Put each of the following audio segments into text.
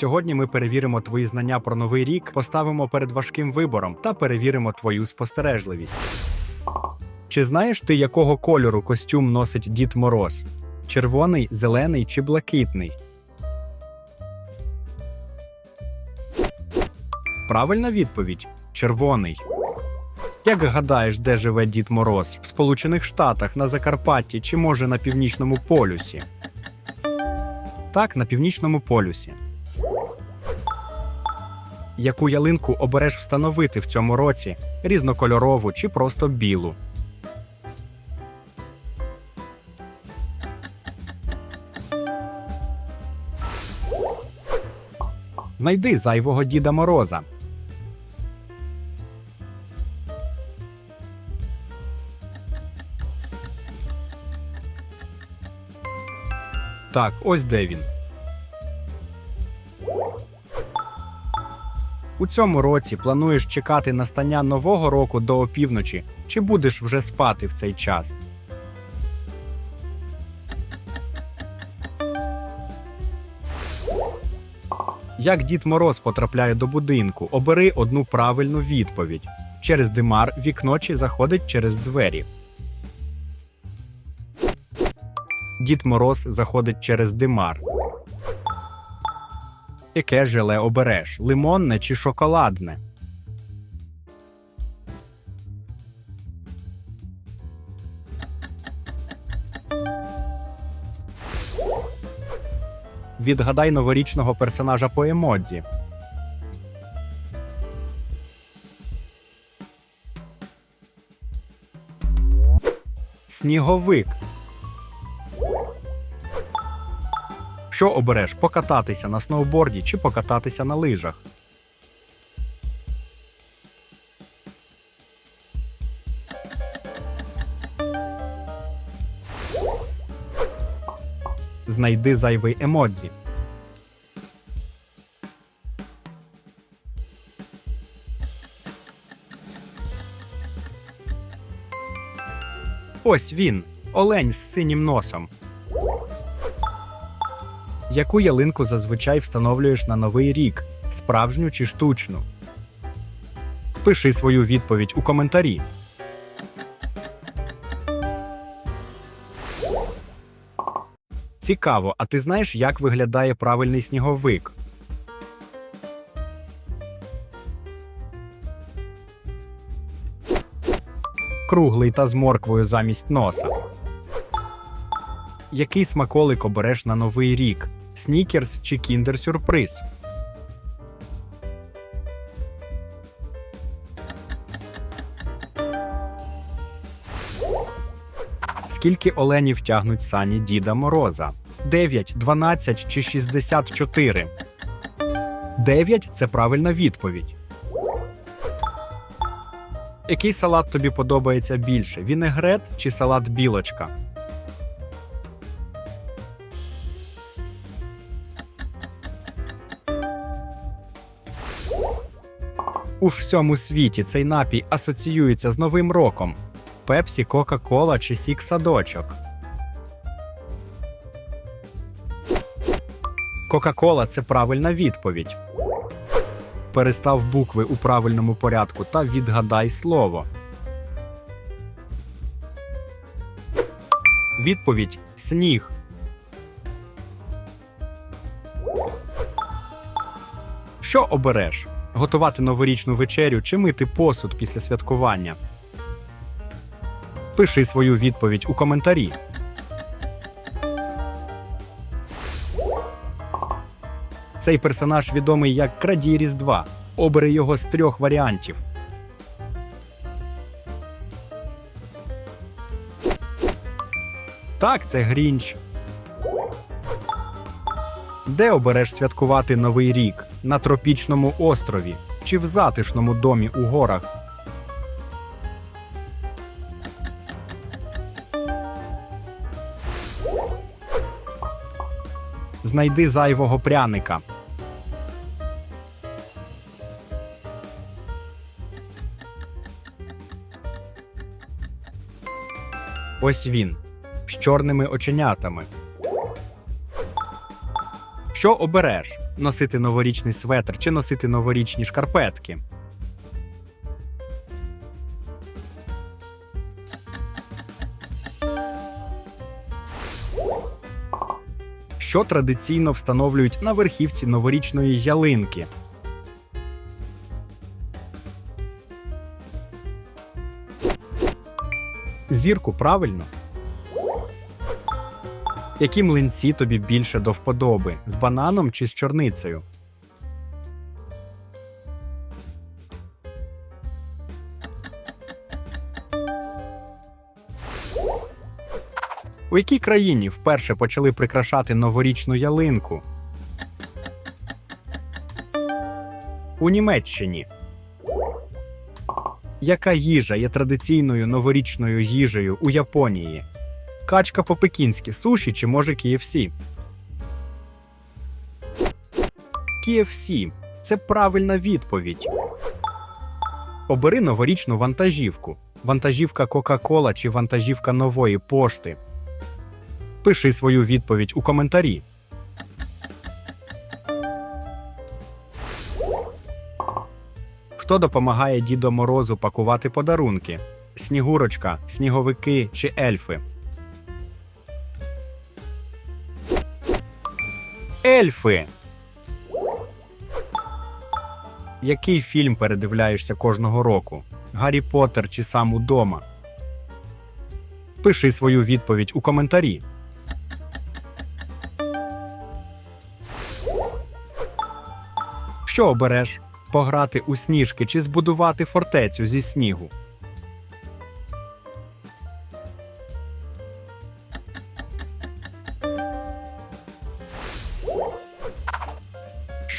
Сьогодні ми перевіримо твої знання про новий рік, поставимо перед важким вибором та перевіримо твою спостережливість. Чи знаєш ти, якого кольору костюм носить Дід Мороз? Червоний, зелений чи блакитний? Правильна відповідь червоний. Як гадаєш, де живе Дід Мороз? В Сполучених Штатах, на Закарпатті чи може на північному полюсі? Так, на північному полюсі. Яку ялинку обереш встановити в цьому році? Різнокольорову чи просто білу? Знайди зайвого Діда Мороза. Так, ось де він. У цьому році плануєш чекати настання нового року до опівночі, чи будеш вже спати в цей час? Як Дід Мороз потрапляє до будинку, обери одну правильну відповідь. Через димар вікно чи заходить через двері. Дід Мороз заходить через димар. Яке желе обереш? Лимонне чи шоколадне? Відгадай новорічного персонажа по емодзі. Сніговик. Що обереш покататися на сноуборді чи покататися на лижах? Знайди зайвий емодзі. Ось він, олень з синім носом. Яку ялинку зазвичай встановлюєш на новий рік? Справжню чи штучну? Пиши свою відповідь у коментарі. Цікаво, а ти знаєш, як виглядає правильний сніговик? Круглий та з морквою замість носа. Який смаколик обереш на новий рік? Снікерс чи кіндер сюрприз? Скільки оленів тягнуть сані Діда Мороза? 9, 12 чи 64? 9 – це правильна відповідь. Який салат тобі подобається більше? Вінегрет чи салат білочка? У всьому світі цей напій асоціюється з Новим роком: Пепсі, Кока-Кола чи Сік Садочок. Кока-Кола це правильна відповідь. Перестав букви у правильному порядку та відгадай слово. Відповідь сніг. Що обереш? Готувати новорічну вечерю чи мити посуд після святкування? Пиши свою відповідь у коментарі. Цей персонаж відомий як Крадій Різдва. Обери його з трьох варіантів. Так, це Грінч. Де обереш святкувати Новий рік? На тропічному острові чи в затишному домі у горах? Знайди зайвого пряника. Ось він з чорними оченятами. Що обереш? Носити новорічний светр чи носити новорічні шкарпетки. Що традиційно встановлюють на верхівці новорічної ялинки? Зірку правильно. Які млинці тобі більше до вподоби? З бананом чи з чорницею? У якій країні вперше почали прикрашати новорічну ялинку? У Німеччині. Яка їжа є традиційною новорічною їжею у Японії? Качка по-пекінськи, суші чи може KFC? KFC – це правильна відповідь. Обери новорічну вантажівку. Вантажівка Кока-Кола чи вантажівка нової пошти. Пиши свою відповідь у коментарі. Хто допомагає Дідо Морозу пакувати подарунки? Снігурочка, сніговики чи ельфи? Ельфи. Який фільм передивляєшся кожного року? Гаррі Поттер чи сам удома? Пиши свою відповідь у коментарі. Що обереш? Пограти у сніжки чи збудувати фортецю зі снігу?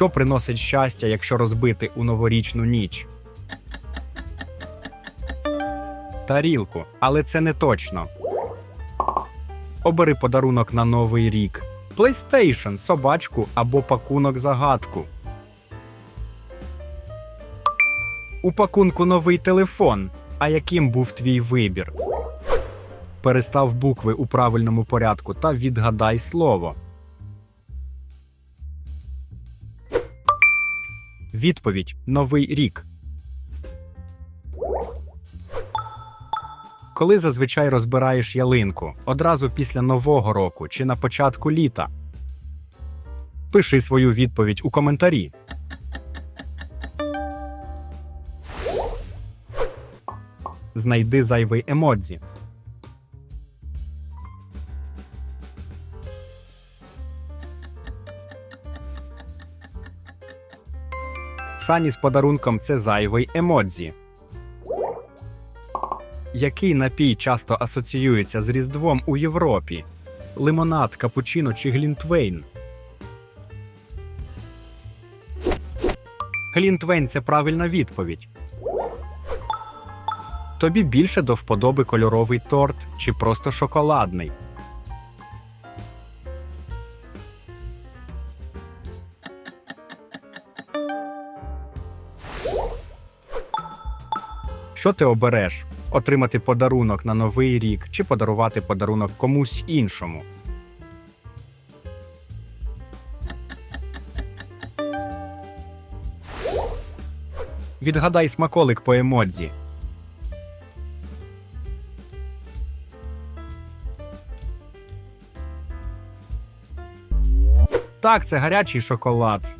Що приносить щастя, якщо розбити у новорічну ніч? Тарілку, але це не точно. Обери подарунок на новий рік: PlayStation, собачку або пакунок загадку. У пакунку новий телефон. А яким був твій вибір? Перестав букви у правильному порядку та відгадай слово. Відповідь Новий рік. Коли зазвичай розбираєш ялинку одразу після Нового року чи на початку літа? Пиши свою відповідь у коментарі. Знайди зайвий емодзі. Сані з подарунком це зайвий емодзі. Який напій часто асоціюється з Різдвом у Європі? Лимонад, капучино чи глінтвейн? Глінтвейн це правильна відповідь. Тобі більше до вподоби кольоровий торт чи просто шоколадний. Що ти обереш? Отримати подарунок на новий рік чи подарувати подарунок комусь іншому? Відгадай смаколик по емодзі. Так, це гарячий шоколад.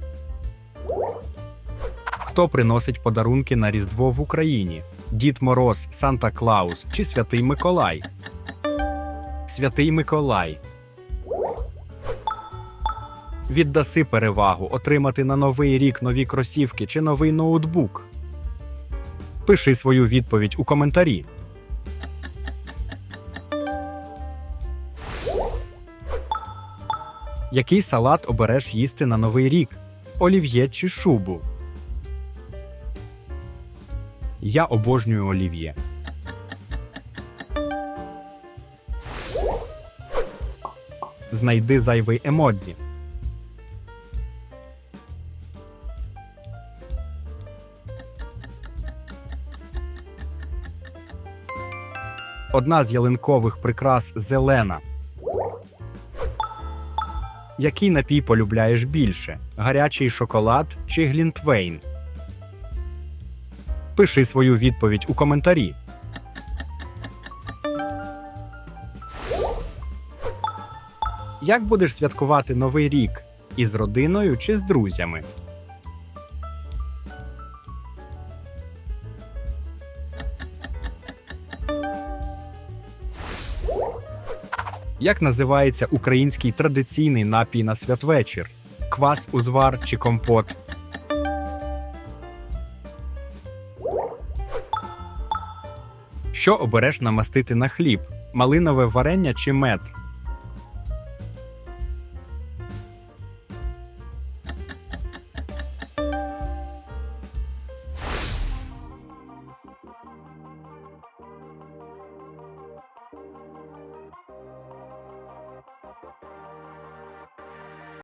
Хто приносить подарунки на Різдво в Україні? Дід Мороз, Санта Клаус чи Святий Миколай? Святий Миколай. Віддаси перевагу отримати на новий рік нові кросівки чи новий ноутбук. Пиши свою відповідь у коментарі. Який салат обереш їсти на новий рік? Олів'є чи шубу? Я обожнюю олів'є. Знайди зайвий емодзі. Одна з ялинкових прикрас зелена. Який напій полюбляєш більше: гарячий шоколад чи глінтвейн? Пиши свою відповідь у коментарі. Як будеш святкувати Новий рік? Із родиною чи з друзями? Як називається український традиційний напій на святвечір? Квас, узвар чи компот? Що обереш намастити на хліб? Малинове варення чи мед?